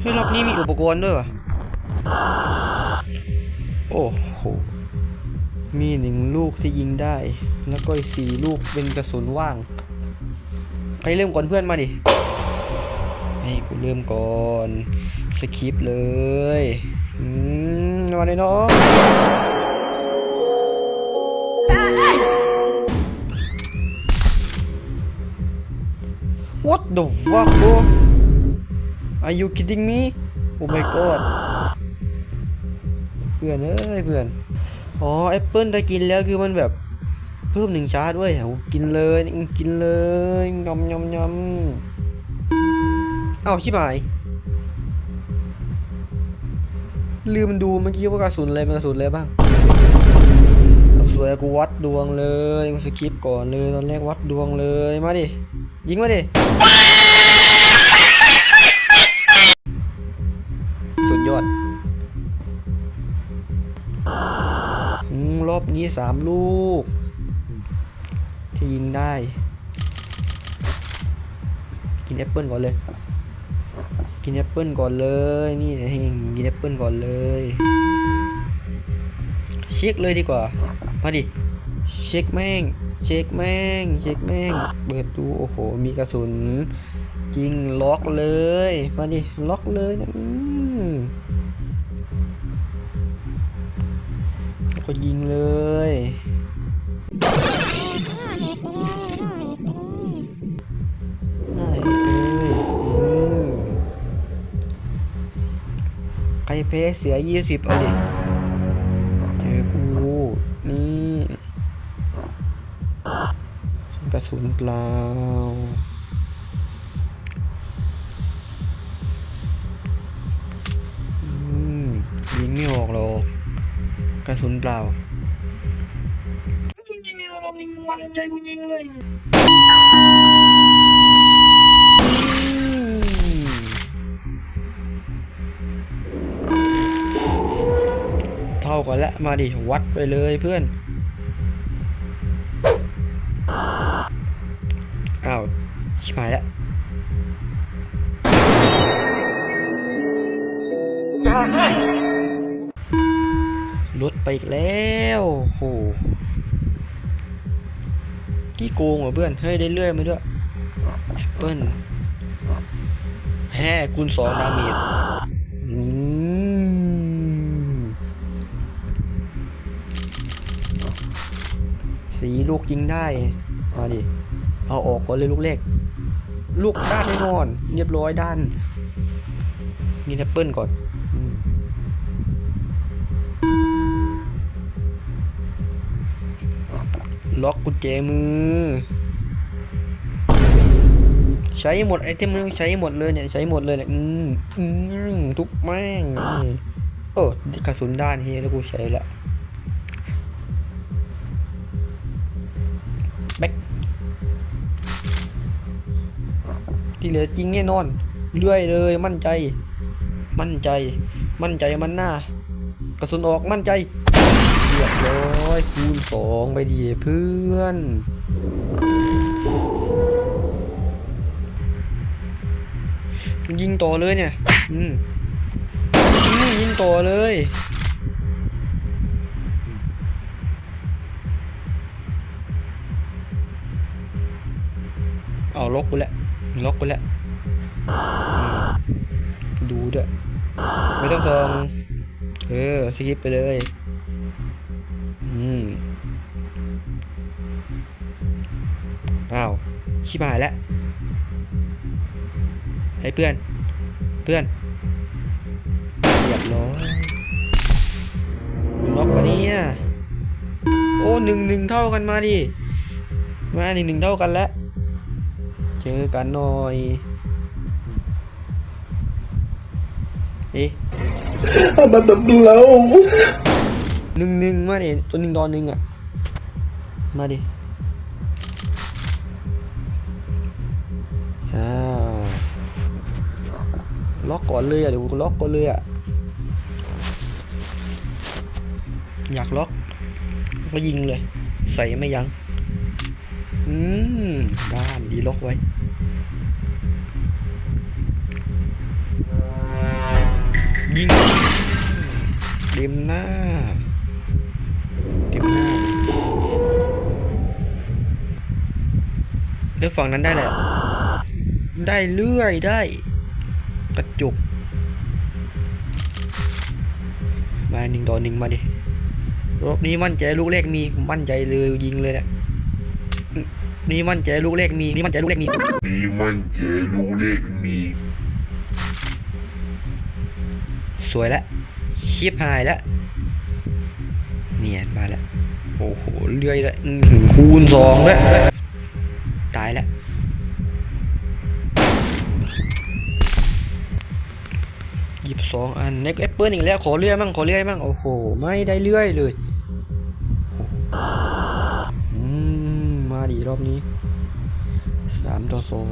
เฮ้ยรอบนี้มีอุปกรณ์ด้วยวะโอ้โห มีหนึ่งลูกที่ยิงได้ แล้วก็อีกสี่ลูกเป็นกระสุนว่าง ใครเริ่มก่อนเพื่อนมาดิ ให้กูเริ่มก่อน สคริปเลยอืมมาเลยเนาะ What the fuck bro Are you kidding me Oh my god เพื่อนเอ้ยเพื่อน อ๋อแอปเปิลถ้กินแล้วคือมันแบบเพิ่มหนึ่งชาร์จด้วยเอกินเลยกินเลยยำยำยำเอ้าชิบหายลืมดูเมื่อกี้ว่ากระสุนอะไรเป็นกระสุนอะไรบ้างสุนอะไรกูวัดดวงเลยกูสกิปก่อนเลยตอนแรกวัดดวงเลยมาดิยิงมาดิ นี้สามลูก ที่ยิงได้ กินแอปเปิลก่อนเลย กินแอปเปิลก่อนเลย นี่ให้กินแอปเปิลก่อนเลย เช็คเลยดีกว่า มาดิ เช็คแม่ง เช็คแม่ง เช็คแม่ง เปิดดูโอ้โห มีกระสุน จริงล็อกเลย มาดิ ล็อกเลยนะ ก็ยิงเลย ได้เลยอืมใครแพ้เสียยี่สิบเอาดิเจอกูนี่กระสุนเปล่า ระสุนเปล่าจริงๆรอบนี้มันใจกูยิงเลยเท่ากันแล้วมาดิวัดไปเลยเพื่อนอ้าวชิบหายแล้ว ลดไปอีกแล้วโหกี่โกงเหรอเพื่อน เฮ้ย ได้เลื่อยมาด้วยแอปเปิ้ลแฮ่คูณสองดาเมจสีลูกยิงได้ มาดิ เอาออกก่อนเลยลูกเล็ก ลูกด้านแน่นอน เรียบร้อยด้าน นี่แอปเปิ้ลก่อน ล็อกกุญแจมือ ใช้หมดไอเทมใช้หมดเลยเนี่ยใช้หมดเลยเนี่ยอืมอืมทุกแม่งเออกระสุนด้านเฮียแล้วกูใช้ละแบ็คที่เหลือจริงแน่นอนเรื่อยเลยมั่นใจ มั่นใจ มั่นใจมันหน้ากระสุนออกมั่นใจ รียบร้อยคูณสองไปดีเพื่อนยิงต่อเลยเนี่ย อืมยิงต่อเลย เอาล็อกกูแหล้วล็อกกูแหล้วอืมดูด้วย ไม่ต้องส่อง เออสกิปไปเลย ชิบหายแล้วไอ้เพื่อน เพื่อนเรียบร้อยล็อกปะเนี่ยโอ้หนึ่งหนึ่งเท่ากันมาดิ มาหนึ่งหนึ่งเท่ากันแล้ว เจอกันหน่อยเอ๊ะหนึ่งหนึ่งมาดิตัวหนึ่งตอนหนึ่งอะ มาดิ ล็อกก่อนเลยอะเดี๋ยวกูล็อกก่อนเลยอะอยากล็อก ก็ยิงเลย ใส่ไม่ยัง้งอืมด้านดีล็อกไว้ยิงเต็มหน้าเต็มหน้าเลือกฝั่งนั้นได้แหละได้เลื่อยได้ กระจุก มาหนึ่งต่อหนึ่งมาดิรอบนี้มั่นใจลูกแรกมีผมมั่นใจเลยยิงเลยเนี่ยอืมนี่มั่นใจลูกแรกมีนี่มั่นใจลูกแรกมีนี่มันเจลูกเล็กมี สวยแล้วชิปหายแล้วเนี่ยมาแล้วโอ้โหเลื่อยแล้วอื้อหือคูณสองแล้วตายแล้ว สองอันเน็กแอปเปิลอีกแล้วขอเลื่อยมั่งขอเลื่อยมั่งโอ้โหไม่ได้เลื่อยเลยอืมมาดีรอบนี้สามต่อสอง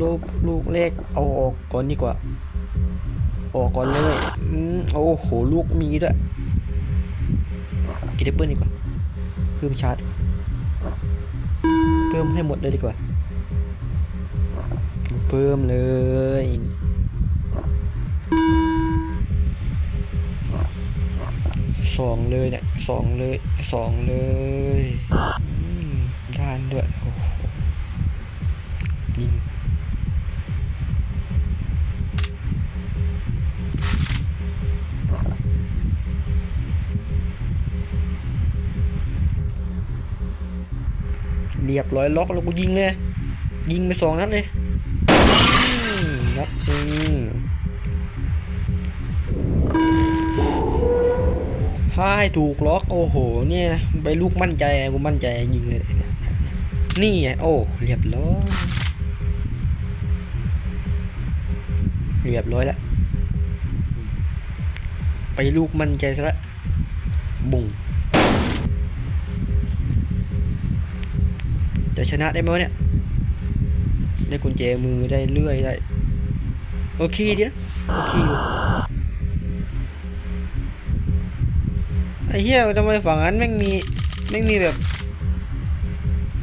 ลูกลูกเลขเอาออกก่อนดีกว่า ออกก่อนเลยอืมโอ้โหลูกมีด้วยกินแอปเปิลดีกว่าเพิ่มชาร์จเพิ่มให้หมดเลยดีกว่า เพิ่มเลย สองเลยเนี่ยสองเลยสองเลยอืมด้านด้วยโอ้โหยิงเรียบร้อยล็อกแล้วกูยิงเลย ยิงไปสองนัดเลย มนัดหนึ่ถ้าให้ถูกล็อกโอ้โห เนี่ยไปลูกมั่นใจอะกูมั่นใจยิงเลยเนี่ยนี่ไงโอ้เรียบร้อยเรียบร้อยแล้วไปลูกมั่นใจซะละบุ้งจะชนะได้ไหมเนี่ย ได้กุญแจมือได้เลื่อยได้ โอเคดีนะโอเคอยู่ไอ้เหี้ยทำไมฝั่งนั้นแม่งมีไม่งมีแบบ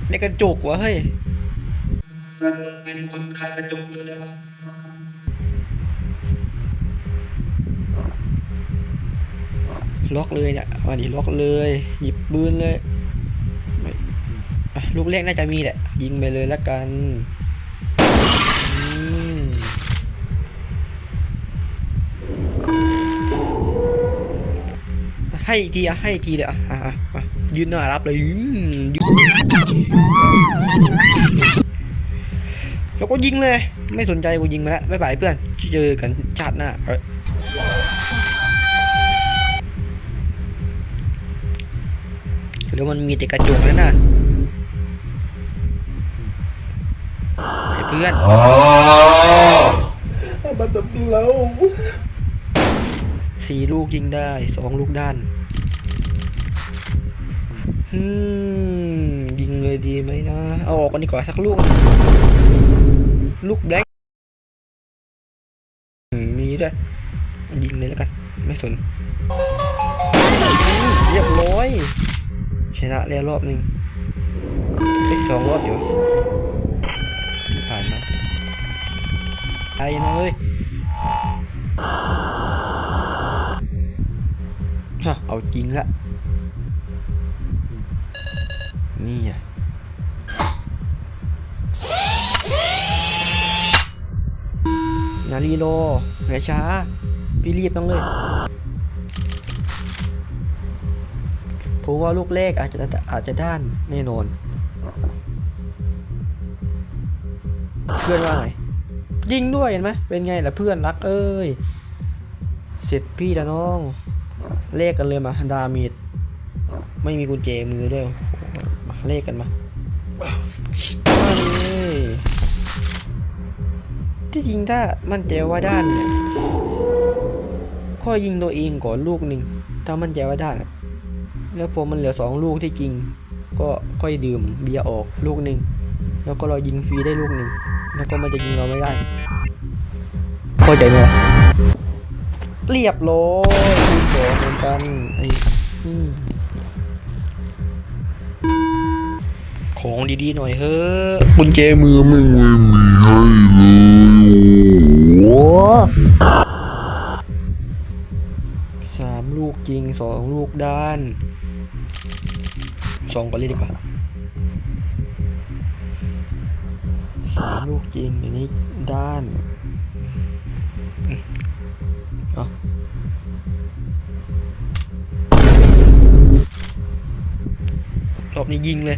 ในกระจกวะเฮ้ยมันเป็นคนขายกระจกเลยได้ปะล็อกเลยเนี่ยวันนี้ล็อกเลย หยิบปืนเลยอะลูกแรกน่าจะมีแหละ ยิงไปเลยละกันอืม ให้อีกทีอะให้อีกทีเลยอะอะอะมายืนหน้ารับเลยอืมยืนแล้วก็ยิงเลย ไม่สนใจกูยิงมาแล้วบ๊ายบายเพื่อนเจอกันชาติหน้าเอ้ยแล้วมันมีแต่กระจกแล้วน่ะไอ้เพื่อนมันตบเราสี่ลูกยิงได้สองลูกด้าน อืมยิงเลยดีไหมนะ เอาออกกันดีกว่าสักลูก ลูกแบล็คมีด้วยยิงเลยแล้วกัน ไม่สนเรียบร้อยชนะแล้วรอบหนึ่งอีกสองรอบเดี๋ยวที่ผ่านมาไปนะเว้ยฮะเอาจริงละ นารีโลเหลือช้า พี่รีบต้องเลยเพราะว่าลูกเลขอาจจะอาจจะด้านแน่นอน เพื่อนว่าไงยิงด้วยเห็นไหมเป็นไงล่ะเพื่อนรักเอ้ย เสร็จพี่ละน้อง เลขกันเลยมาดามีดไม่มีกุญแจมือด้วย เลขกันมามาเลย ที่จริงถ้ามั่นใจว่าด้านเนี่ยข้อยิงตัวเองก่อนลูกหนึ่งถ้ามั่นใจว่าด้าน แล้วพอมันเหลือสองลูกที่จริง ก็ค่อยดื่มเบียร์ออกลูกหนึ่งแล้วก็เรายิงฟรีได้ลูกหนึ่งแล้วก็มันจะยิงเราไม่ได้เข้าใจไหมวะเรียบร้อยคูณสองเหมือนกันไอ้ ของดีๆหน่อยเฮ้อะกุญแจมือมึงไม่มีให้เลยโอ้โหกจริงสองลูกด้านสองก่อนเลยดีกว่าสามลูกจริงอันนี้ด้านเอารอบนี้ยิงเลย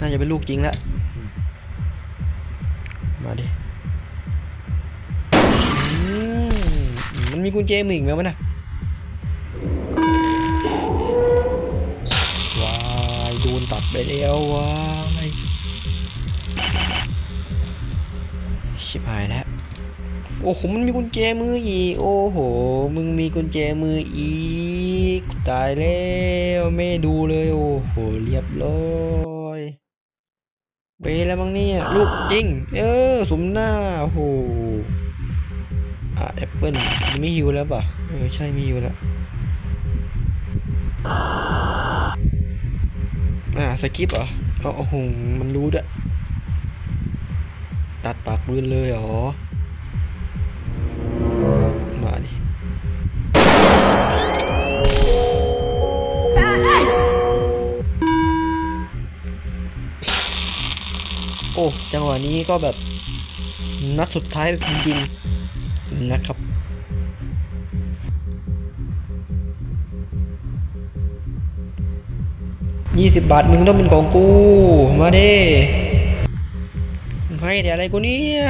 น่าจะเป็นลูกจริงแล้ว มาดิอืมมันมีกุญแจมืออีกไหมวะน่ะวายโดนตัดไปแล้ววายชิบหายแล้ว โอ้โห มันมีกุญแจมืออีก โอ้โห มึงมีกุญแจมืออีก ตายแล้ว ไม่ดูเลย โอ้โห เรียบร้อย เบแล้วมั้งเนี่ยลูกจริง เออสมหน้าโอ้โหอะแอปเปิลไม่ฮิวแล้วป่ะเออใช่ไม่ฮิวแล้วอ่าสกิปเหรอเอาโอ้โหมันรู้ด้วยตัดปากปืนเลยเหรอ อ้จังหวะนี้ก็แบบนัดสุดท้ายจริงๆนะครับยี่สิบบาทมึงต้องเป็นของกู มาดิให้แต่อะไรกูเนี่ย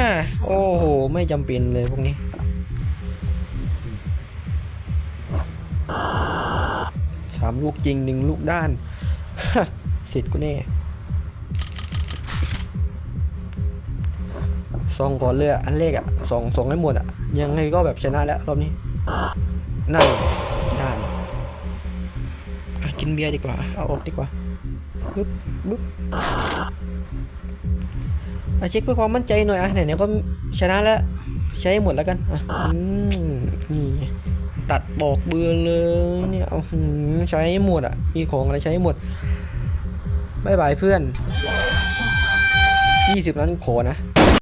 โอ้โห ไม่จำเป็นเลยพวกนี้ สามลูกจริงหนึ่งลูกด้านเสร็จกูแน่ ซองก่อนเลยอ,อันเลขอะสองสองให้หมดอะ ยังไงก็แบบชนะแล้วรอบนี้นั่นด้านกินเบียร์ดีกว่า เอาออกดีกว่าบึ๊บบึ๊บอะเช็คเพื่อความมั่นใจหน่อยอะไหนๆก็ชนะแล้ว ใช้หมดแล้วกันอะอืมนี่ตัดบอกเบือเลยเนี่ยเอาใช้หมดอะ มีของอะไรใช้หมดบายบายเพื่อน 20 นั้นขอนะ